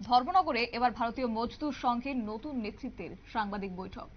ধর্মনগরে এবার ভারতীয় মজদুর সংঘের নতুন নেতৃত্বের সাংবাদিক বৈঠক।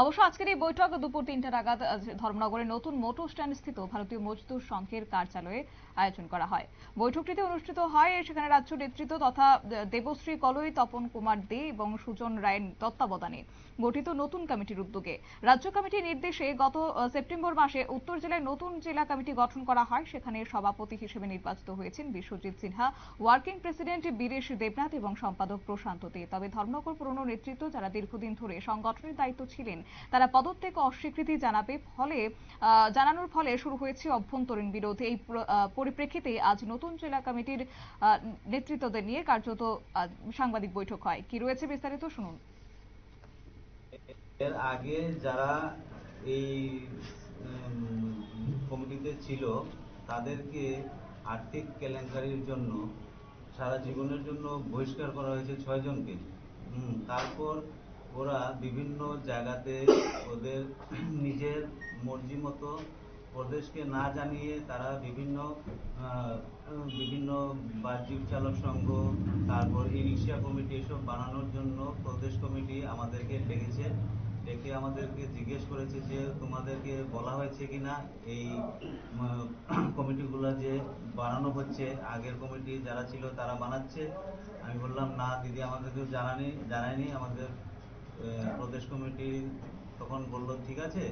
অবশ্য আজকের এই বৈঠক দুপুর তিনটা নাগাদ ধর্মনগরের নতুন মোটর স্ট্যান্ড স্থিত ভারতীয় মজদুর সংঘের কার্যালয়ে আয়োজন করা হয়। বৈঠকটিতে অনুষ্ঠিত হয় সেখানে রাজ্য নেতৃত্ব তথা দেবশ্রী কলই, তপন কুমার দে এবং সুজন রায়ের তত্ত্বাবধানে গঠিত নতুন কমিটির উদ্যোগে। রাজ্য কমিটির নির্দেশে গত সেপ্টেম্বর মাসে উত্তর জেলায় নতুন জেলা কমিটি গঠন করা হয়। সেখানে সভাপতি হিসেবে নির্বাচিত হয়েছেন বিশ্বজিৎ সিনহা, ওয়ার্কিং প্রেসিডেন্ট বীরেশ দেবনাথ এবং সম্পাদক প্রশান্ত দে। তবে ধর্মনগর পুরনো নেতৃত্ব, যারা দীর্ঘদিন ধরে সংগঠনের দায়িত্ব ছিলেন তারা পদত্যাগ অস্বীকৃতি জানাবে ফলে জানানোর ফলে শুরু হয়েছে অভ্যন্তরীণ বিরোধ। এই পরিপ্রেক্ষিতে আজ নতুন জেলা কমিটির নেতৃত্বদের নিয়ে কার্যত সাংবাদিক বৈঠক হয়। কি রয়েছে বিস্তারিত শুনুন। এর আগে যারা এই কমিটিতে ছিল তাদেরকে আর্থিক কেলেঙ্কারির জন্য সারা জীবনের জন্য বহিষ্কার করা হয়েছে ছয়জনকে হুম, তারপর ওরা বিভিন্ন জায়গাতে ওদের নিজের মর্জি মতো প্রদেশকে না জানিয়ে তারা বিভিন্ন বিভিন্ন বাহ্যিক চালক সংঘ তারপর ই রিক্সা কমিটি এসব বানানোর জন্য প্রদেশ কমিটি আমাদেরকে ডেকেছে। ডেকে আমাদেরকে জিজ্ঞেস করেছে যে তোমাদেরকে বলা হয়েছে কিনা এই উম, কমিটিগুলো যে বানানো হচ্ছে? আগের কমিটি যারা ছিল তারা বানাচ্ছে? আমি বললাম না দিদি আমাদেরকে জানানি জানায়নি। আমাদের প্রদেশ কমিটি তখন বলল, ঠিক আছে,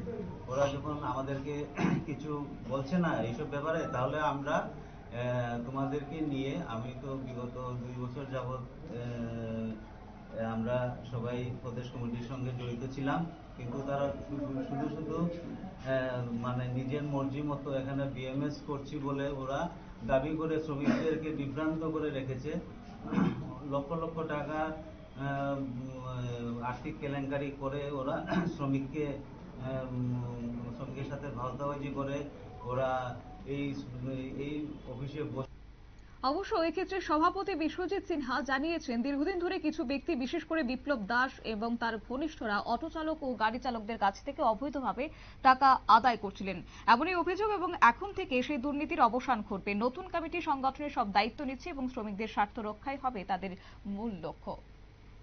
ওরা যখন আমাদেরকে কিছু বলছে না এইসব ব্যাপারে, তাহলে আমরা তোমাদেরকে নিয়ে আমি তো বিগত দুই বছর যাবৎ আমরা সবাই প্রদেশ কমিটির সঙ্গে জড়িত ছিলাম। কিন্তু তারা শুধু শুধু মানে নিজের মর্জি মতো এখানে বিএমএস করছি বলে ওরা দাবি করে শ্রমিকদেরকে বিভ্রান্ত করে রেখেছে। লক্ষ লক্ষ টাকা আর্থিক কেলেঙ্কারি করে ওরা শ্রমিককে শ্রমিকের সাথে ভাওতাবাজি করে, ওরা এই এই অফিসে বসে অবশ্য এক্ষেত্রে সভাপতি বিশ্বজিৎ সিনহা জানিয়েছেন, দীর্ঘদিন ধরে কিছু ব্যক্তি, বিশেষ করে বিপ্লব দাস এবং তার ঘনিষ্ঠরা অটো চালক ও গাড়ি চালকদের কাছ থেকে অবৈধভাবে টাকা আদায় করছিলেন। এমনই অভিযোগ এবং এখন থেকে সেই দুর্নীতির অবসান ঘটবে। নতুন কমিটি সংগঠনের সব দায়িত্ব নিচ্ছে এবং শ্রমিকদের স্বার্থ রক্ষাই হবে তাদের মূল লক্ষ্য।